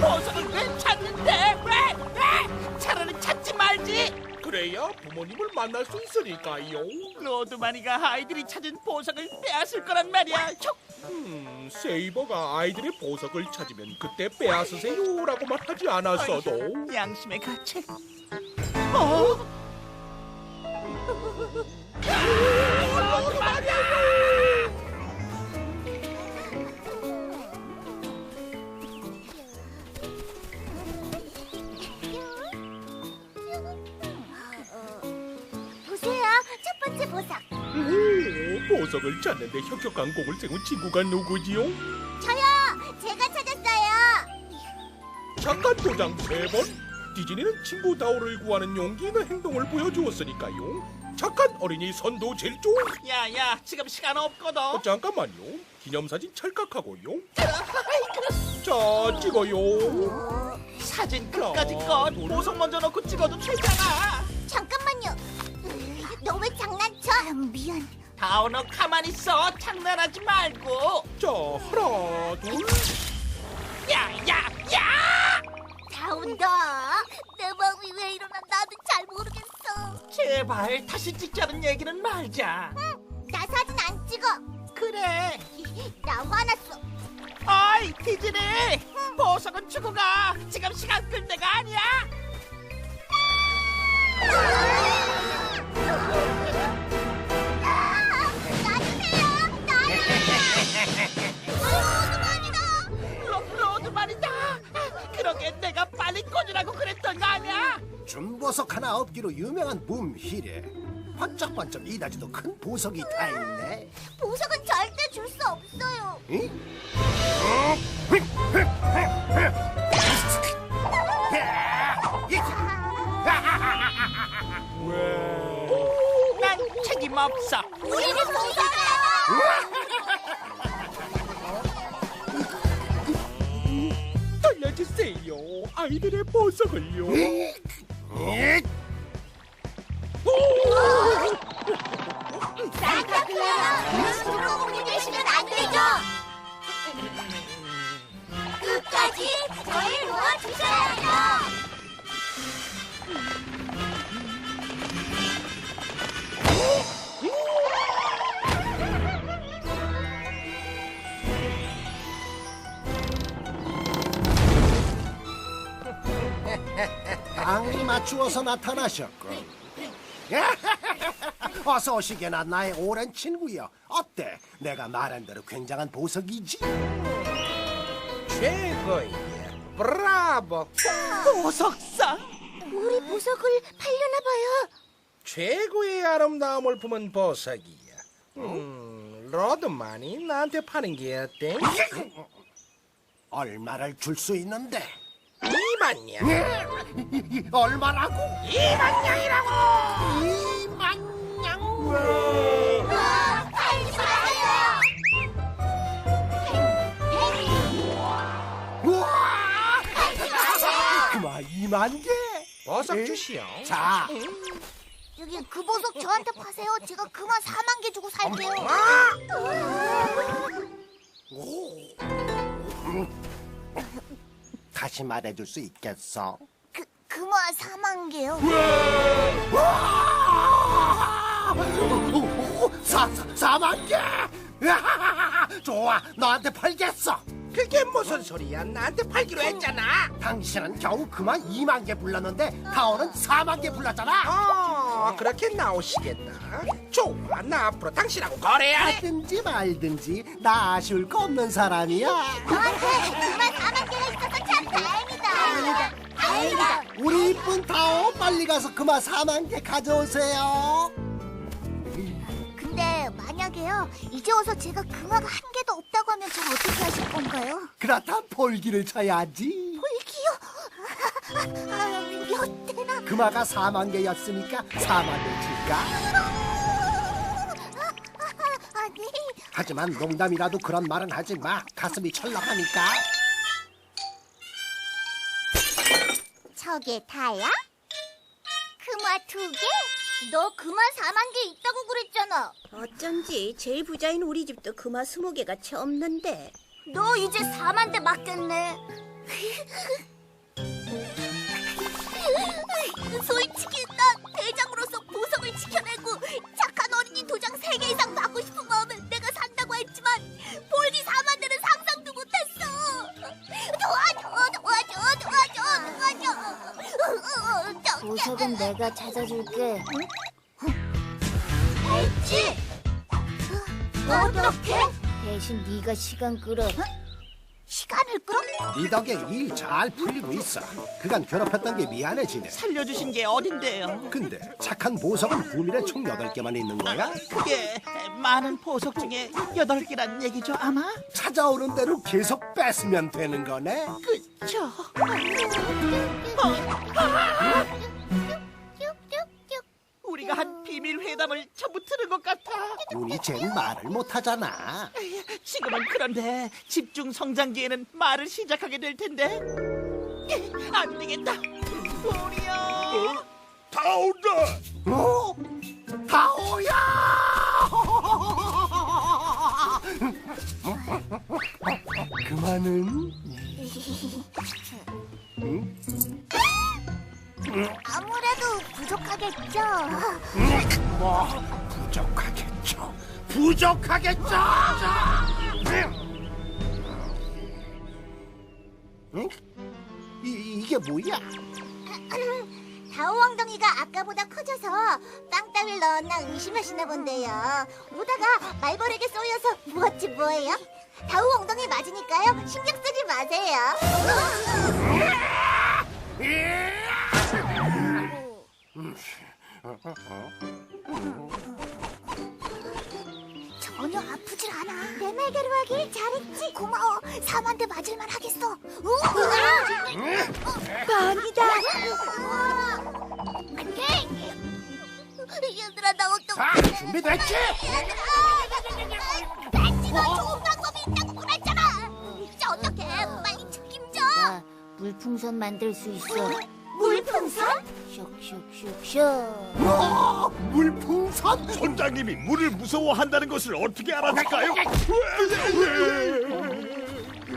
보석을 왜 찾는데? 그래야 부모님을 만날 수 있으니까요. 로드마니가 아이들이 찾은 보석을 빼앗을 거란 말이야. 저, 음, 세이버가 아이들의 보석을 찾으면 그때 빼앗으세요라고만 하지 않았어도 양심의 가책. 보석을 찾는데 혁혁한 공을 세운 친구가 누구지요? 저요, 제가 찾았어요. 잠깐 도장 세 번. 디즈니는 친구 다오를 구하는 용기 있는 행동을 보여주었으니까요. 착한 어린이 선도 질주. 야야, 지금 시간 없거든. 어, 잠깐만요. 기념사진 찰칵하고요. 자, 찍어요. 사진 끝까지 꺼. 보석 먼저 넣고 찍어도 되잖아. 잠깐만요. 너 왜 장난쳐? 미안. 다오 너 가만히 있어. 장난하지 말고. 자, 하나, 둘. 야, 야, 야! 다운 너. 내 마음이 왜 이러나 나도 잘 모르겠어. 제발 다시 찍자는 얘기는 말자. 나 사진 안 찍어. 그래. 나 화났어. 어이 디즈니 보석은 주고 가 지금 시간 끌 때가 아니야 내가 빨리 꽂으라고 그랬던 거 아니야 준보석 하나 없기로 유명한 붐히래 번쩍번쩍 이다지도 큰 보석이 다 있네 보석은 절대 줄 수 없어요. 응? 난 책임 없어 우리는 보석이에요. 아이들의 보석을요. 딱 맞추어서 나타나셨군 어서 오시게나 나의 오랜 친구여 어때? 내가 말한 대로 굉장한 보석이지? 최고야. 브라보. 보석상 우리 보석을 팔려나 봐요. 최고의 아름다움을 품은 보석이야. 음, 로드만이 나한테 파는 게 어때? 얼마를 줄 수 있는데 이만냥. 얼마라고? 이만냥이라고. 아, 팔지 마세요. 우와! 팔지 마세요. 그만 이만 개? 보석 주시오. 자, 여기 그 보석 저한테 파세요. 제가 그만 4만 개 주고 살게요. 다시 말해줄 수 있겠어? 그 그만 4만 개요. 사, 사, 사만 개! 좋아, 너한테 팔겠어. 그게 무슨 소리야? 나한테 팔기로 했잖아. 당신은 겨우 그만 2만 개 불렀는데 타오는 4만 개 불렀잖아. 어, 그렇게 나오시겠다. 좋아, 나 앞으로 당신하고 거래하네. 하든지 말든지 나 아쉬울 거 없는 사람이야. 저한테 그만 4만 개가 있어서 참 다행이다. 다행이다. 우리 이쁜 타오 빨리 가서 그만 4만 개 가져오세요. 근데 만약에요 이제 와서 제가 금화가 한 개도 없다고 하면 저 어떻게 하실 건가요? 그렇다 폴기를 쳐야지. 볼기요? 아, 몇 대나? 금화가 4만 개였으니까 4만 개 줄까? 아, 아니 하지만 농담이라도 그런 말은 하지 마. 가슴이 철렁하니까. 턱에 다야? 금화 두 개? 너 금화 4만 개 있다고 그랬잖아. 어쩐지 제일 부자인 우리 집도 금화 스무 개가 채 없는데. 너 이제 4만 대 맞겠네. 내가 찾아줄게. 했지? 어떻게? 대신 네가 시간 끌어. 시간을 끌어? 네 덕에 일 잘 풀리고 있어. 그간 괴롭혔던 게 미안해지네. 살려주신 게 어딘데요? 근데 착한 보석은 부밀에 총 8개만 있는 거야? 그게 많은 보석 중에 여덟 개란 얘기죠 아마? 찾아오는 대로 계속 뺏으면 되는 거네? 그쵸? 쭉쭉 회담을 전부 들은 것 같아 눈이 쟨 말을 못하잖아. 지금은 그런데 집중 성장기에는 말을 시작하게 될 텐데 안 되겠다 우리야 다 온다. 어? 다오야! 그만은 아 무래도 부족하겠죠. 뭐 부족하겠죠. 부족하겠죠. 응? 이, 이게 뭐야? 다오 엉덩이가 아까보다 커져서 빵 따위를 넣었나 의심하시나 본데요. 오다가 말벌에게 쏘여서 무엇지 뭐예요? 다오 엉덩이 맞으니까요. 신경 쓰지 마세요. 전혀 아프질 않아. 내 말대로 하길 잘했지. 고마워. 4만 대 맞을만 하겠어. 빵이다. 안돼. 얘들아 나 어떡해. 아, 준비됐지? 배지가 좋은 방법이 있다고 그랬잖아. 이제 어떡해. 빨리 책임져. 나 물풍선 만들 수 있어. 물풍선? 슉슉슉슉. 어, 물풍선? 선장님이 물을 무서워한다는 것을 어떻게 알았을까요?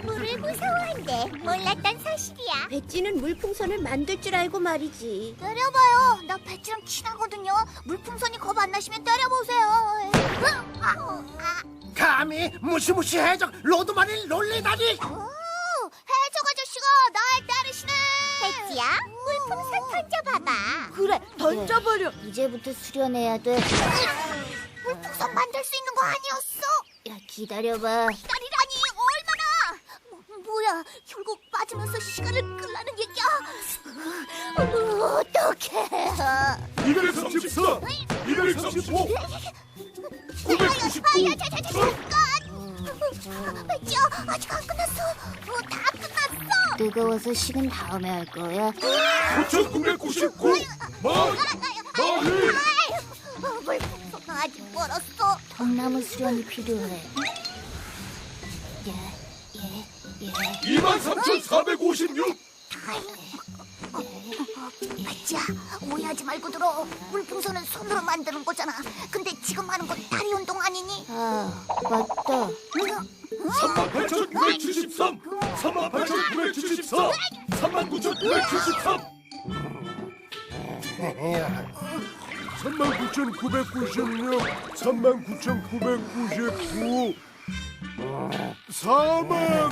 물을 무서워한대. 몰랐던 사실이야. 배지는 물풍선을 만들 줄 알고 말이지. 때려봐요. 나 배지랑 친하거든요. 물풍선이 겁 안 나시면 때려보세요. 아, 아. 감히 무시무시 해적 로드만을 놀리다니! 오, 배지야, 물풍선 던져봐봐. 그래, 던져버려. 이제부터 수련해야 돼. 물풍선 만들 수 있는 거 아니었어? 야, 기다려봐. 딸이라니 얼마나? 뭐, 뭐야, 결국 빠지면서 시간을 끌라는 얘기야? 어, 어떡해. 234, 235, 999. 아야, 자, 자, 자, 잠깐. 배지야, 아직 안 끝났어. 뜨거워서 식은 다음에 할 거야. 9,999. 만, 만일. 어, 물풍선 아직 멀었어. 통나무 수련이 필요해. 예, 예, 예. 23,456. 배지야, 오해하지 말고 들어. 물풍선은 손으로 만드는 거잖아. 근데 지금 하는 건 다리 운동 아니니? 아, 맞다. 38,973. 38,974. 39,973. 39,996, 39,999, 4만!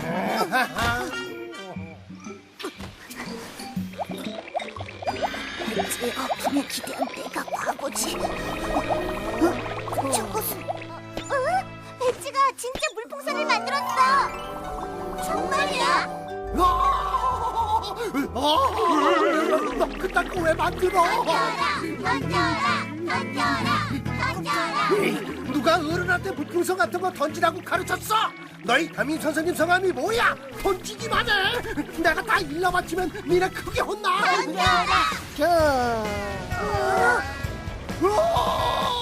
제 아픔에 기대한 내가 바보지. 어? 저것은... 어? 배지가 진짜 물풍선을 만들었어. 정말이야? 너 그딴 거왜 만들어? 던져라, 던져라, 던져라, 던져라. 누가 어른한테 물풍선 같은 거 던지라고 가르쳤어? 너희 담임 선생님 성함이 뭐야? 던지기만 해! 내가 다 일러 바치면 니네 크게 혼나! 겨. 으아! 으아!